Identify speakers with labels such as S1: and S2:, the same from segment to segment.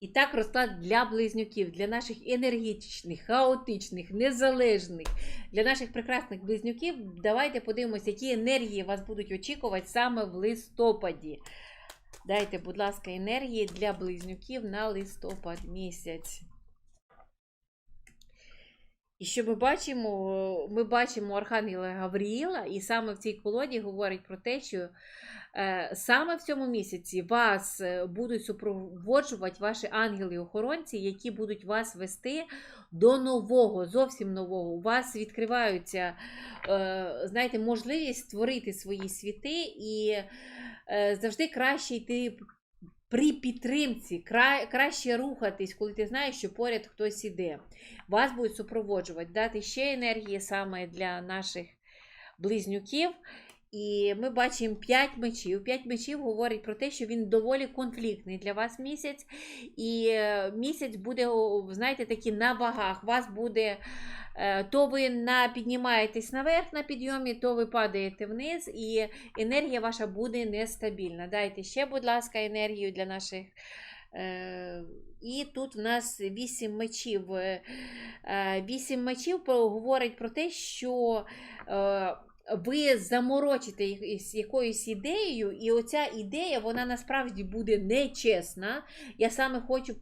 S1: І так розклад для близнюків, для наших енергетичних, хаотичних, незалежних, для наших прекрасних близнюків. Давайте подивимося, які енергії вас будуть очікувати саме в листопаді. Дайте, будь ласка, енергії для близнюків на листопад місяць. І що ми бачимо? Ми бачимо Архангела Гавріїла, і саме в цій колоді говорить про те, що е, саме в цьому місяці вас е, будуть супроводжувати ваші ангели-охоронці, які будуть вас вести до нового, зовсім нового. У вас відкриваються, е, знаєте, можливість створити свої світи і завжди краще йти при підтримці, кра... краще рухатись, коли ти знаєш, що поряд хтось іде. Вас будуть супроводжувати, дати ще енергії саме для наших близнюків. І ми бачимо 5 мечів. 5 мечів говорить про те, що він доволі конфліктний для вас місяць. І е, місяць буде, знаєте, такі на вагах. Вас буде. е, То ви на, піднімаєтесь наверх на підйомі, то ви падаєте вниз, і енергія ваша буде нестабільна. Дайте ще, будь ласка, енергію для наших. Е, і тут в нас вісім мечів. Вісім мечів говорить про те, що ви заморочите їх з якоюсь ідеєю, і оця ідея вона насправді буде нечесна. Я саме хочу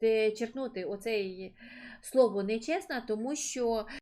S1: підчеркнути оце слово нечесна, тому що